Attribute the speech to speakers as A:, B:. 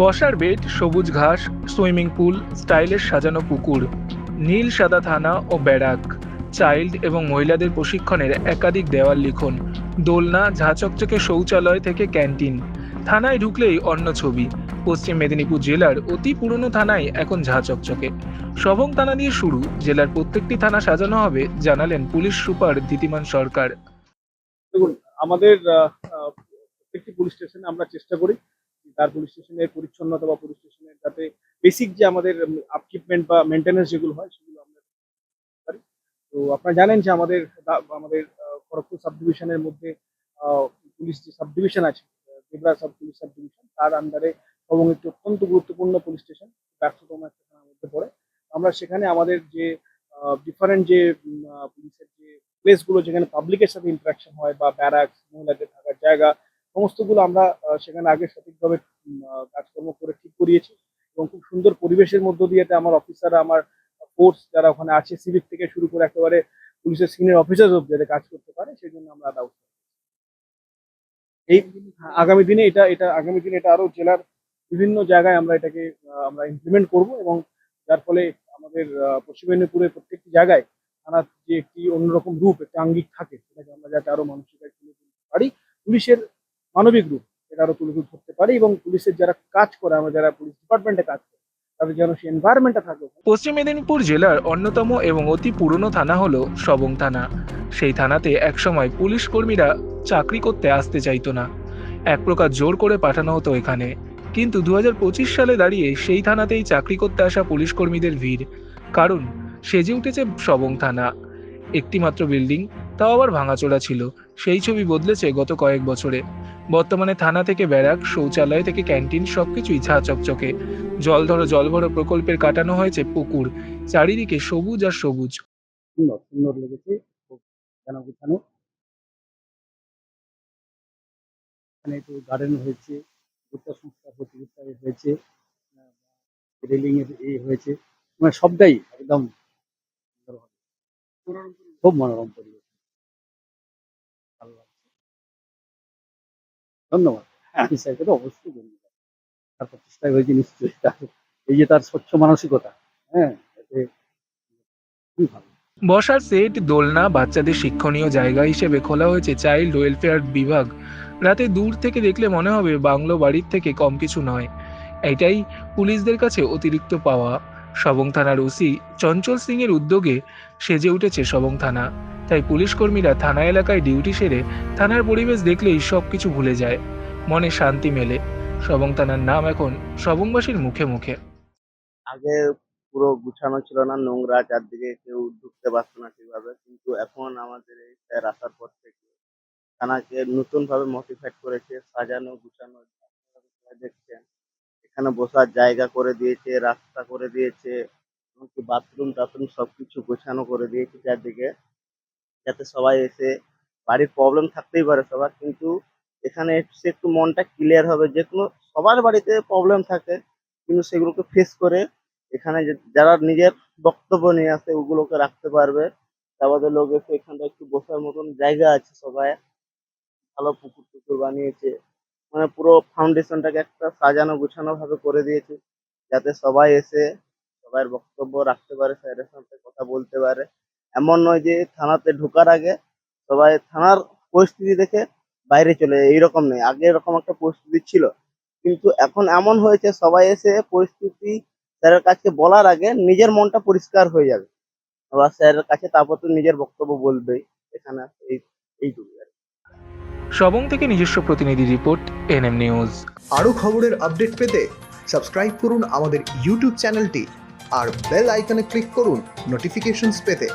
A: বসার বেড, সবুজ ঘাস, সুইমিং পুল, স্টাইলের সাজানো পুকুর, নীল সাদা থানা ও ব্যারাক, চাইল্ড এবং মহিলাদের প্রশিক্ষণের একাধিক দেওয়াল লিখন, দোলনা ঝাঁচকচকে শৌচালয় থেকে ক্যান্টিন, থানায় ঢুকলেই অন্য ছবি, পশ্চিম মেদিনীপুর জেলার অতি পুরনো থানায় এখন ঝাঁচকচকে সবং থানা দিয়ে শুরু, জেলার প্রত্যেকটি থানা সাজানো হবে, জানালেন পুলিশ সুপার দ্বিতীমান সরকার।
B: দেখুন, আমাদের প্রত্যেকটি পুলিশ স্টেশনে আমরা চেষ্টা করি তার পুলিশ স্টেশনের পরিচ্ছন্নতা বা পুলিশ স্টেশনের যাতে বেসিক যে আমাদের আপকিপমেন্ট বা মেনটেন্যান্স যেগুলো হয় সেগুলো আমরা পারি তো আপনারা জানেন যে আমাদের আমাদের খড়গপুর সাব ডিভিশনের মধ্যে পুলিশ যে সাব ডিভিশন আছে Debra sub police sub division তার আন্ডারে এবং একটি অত্যন্ত গুরুত্বপূর্ণ পুলিশ স্টেশন ব্যস্ততম একটা মধ্যে পড়ে। আমরা সেখানে আমাদের যে ডিফারেন্ট যে পুলিশের যে প্লেসগুলো যেখানে পাবলিকের সাথে ইন্টারাকশন হয় বা ব্যারাকস মহিলাদের থাকার জায়গা সমস্তগুলো আমরা সেখানে আগে সঠিকভাবে কাজকর্ম করে ঠিক করিয়েছি এবং খুব সুন্দর পরিবেশের মধ্য দিয়ে আমার অফিসাররা আমার ফোর্স যারা ওখানে আছে সিভিক থেকে শুরু করে একেবারে পুলিশের সিনিয়র অফিসার অব্দি যাতে কাজ করতে পারে সেই জন্য আমরা ব্যবস্থা। এই আগামী দিনে এটা এটা, আগামী দিনে এটা আরও জেলার বিভিন্ন জায়গায় আমরা এটাকে আমরা ইমপ্লিমেন্ট করব এবং যার ফলে আমাদের পশ্চিম মেদিনীপুরের প্রত্যেকটি জায়গায় থানার যে একটি অন্যরকম রূপ, একটা আঙ্গিক থাকে, সেটাকে আমরা যাতে আরও মানুষের কাছে পারি, পুলিশের মানবিক রূপ এটা আরও তুলে ধরতে পারি এবং পুলিশের যারা কাজ করে, আমরা যারা পুলিশ ডিপার্টমেন্টে কাজ করি, তাদের যেন সেই এনভায়রনমেন্টটা থাকে।
A: পশ্চিম মেদিনীপুর জেলার অন্যতম এবং অতি পুরনো থানা হলো সবং থানা। সেই থানাতে একসময় পুলিশ কর্মীরা চাকরি করতে আসতে চাইতো না। এক প্রকার জোর করে পাঠানো হতো এখানে। কিন্তু দু হাজার পঁচিশ সালে দাঁড়িয়ে সেই থানাতেই চাকরি করতে আসা পুলিশ কর্মীদের ভিড়। কারণ, সেজে উঠেছে সবং থানা। একটি মাত্র বিল্ডিং, তাও আবার ভাঙাচোরা ছিল। সেই ছবি বদলেছে গত কয়েক বছরে। বর্তমানে থানা থেকে ব্যারাক, শৌচালয় থেকে ক্যান্টিন সবকিছুই ছা চকচকে। জল ধরো, জল ভরো প্রকল্পের কাটানো হয়েছে পুকুর। চারিদিকে সবুজ আর সবুজ।
B: সুন্দর সুন্দর লেগেছে। এখানে একটু গার্ডেন হয়েছে ভুট্টা সংস্থা প্রতিযোগিতা হয়েছে। রেলিং এর এই হয়েছে। মানে সবটাই একদম খুব মনোরম পরিবেশ। ধন্যবাদ। অফিস সাহেবকে তো অবশ্যই ধন্যবাদ। তার প্রচেষ্টায় হয়েছে নিশ্চয়ই তার এই যে তার স্বচ্ছ মানসিকতা হ্যাঁ এতে খুবই ভালো।
A: বসার সেট দোলনা বাচ্চাদের শিক্ষণীয় জায়গা হিসেবে খোলা হয়েছে চাইল্ড ওয়েলফেয়ার বিভাগ। রাতে দূর থেকে দেখলে মনে হবে বাংলো বাড়ির থেকে কম কিছু নয়। এটাই পুলিশদের কাছে অতিরিক্ত পাওয়া। সবং থানার ওসি চঞ্চল সিং এর উদ্যোগে সেজে উঠেছে সবং থানা। তাই পুলিশ কর্মীরা থানা এলাকায় ডিউটি সেরে থানার পরিবেশ দেখলেই সবকিছু ভুলে যায়। মনে শান্তি মেলে। সবং থানার নাম এখন সবংবাসীর মুখে মুখে।
C: আগে পুরো গুছানো ছিল না, নোংরা, চারদিকে কেউ ঢুকতে পারতো না ঠিকভাবে কিন্তু এখন আমাদের এই স্যার আসার পর থেকে থানাকে নতুন ভাবে মোটিফাইড করেছে, সাজানো, গুছানো দেখছেন, এখানে বসার জায়গা করে দিয়েছে, রাস্তা করে দিয়েছে, এমনকি বাথরুম টাথরুম সবকিছু গোছানো করে দিয়েছে চারদিকে। যাতে সবাই এসে বাড়ির প্রবলেম থাকতেই পারে সবার। কিন্তু এখানে এসে একটু মনটা ক্লিয়ার হবে, যে কোনো সবার বাড়িতে প্রবলেম থাকে, কিন্তু সেগুলোকে ফেস করে এখানে যারা নিজের বক্তব্য নিয়ে আসে, ওগুলোকে রাখতে পারবে। তারপরে লোক এসে এখানটা একটু বসার মতন জায়গা আছে সবাই। ভালো পুকুর টুকুর বানিয়েছে। মানে পুরো ফাউন্ডেশনটাকে একটা সাজানো গুছানো ভাবে করে দিয়েছে, যাতে সবাই এসে সবার বক্তব্য রাখতে পারে স্যারের সাথে কথা বলতে পারে। এমন নয় যে থানাতে ঢোকার আগে সবাই থানার পরিস্থিতি দেখে বাইরে চলে যায় এইরকম নেই আগে এরকম একটা পরিস্থিতি ছিল। কিন্তু এখন এমন হয়েছে সবাই এসে পরিস্থিতি স্যারের কাছে বলার আগে নিজের মনটা পরিষ্কার হয়ে যাবে। আবার স্যারের কাছে তারপর তো নিজের বক্তব্য বলবেই এখানে এই এইটুকু আর কি।
A: সবং থেকে নিজস্ব প্রতিনিধি রিপোর্ট এনএম নিউজ।
D: আরও খবরের আপডেট পেতে সাবস্ক্রাইব করুন আমাদের ইউটিউব চ্যানেলটি আর বেল আইকনে ক্লিক করুন নোটিফিকেশনস পেতে।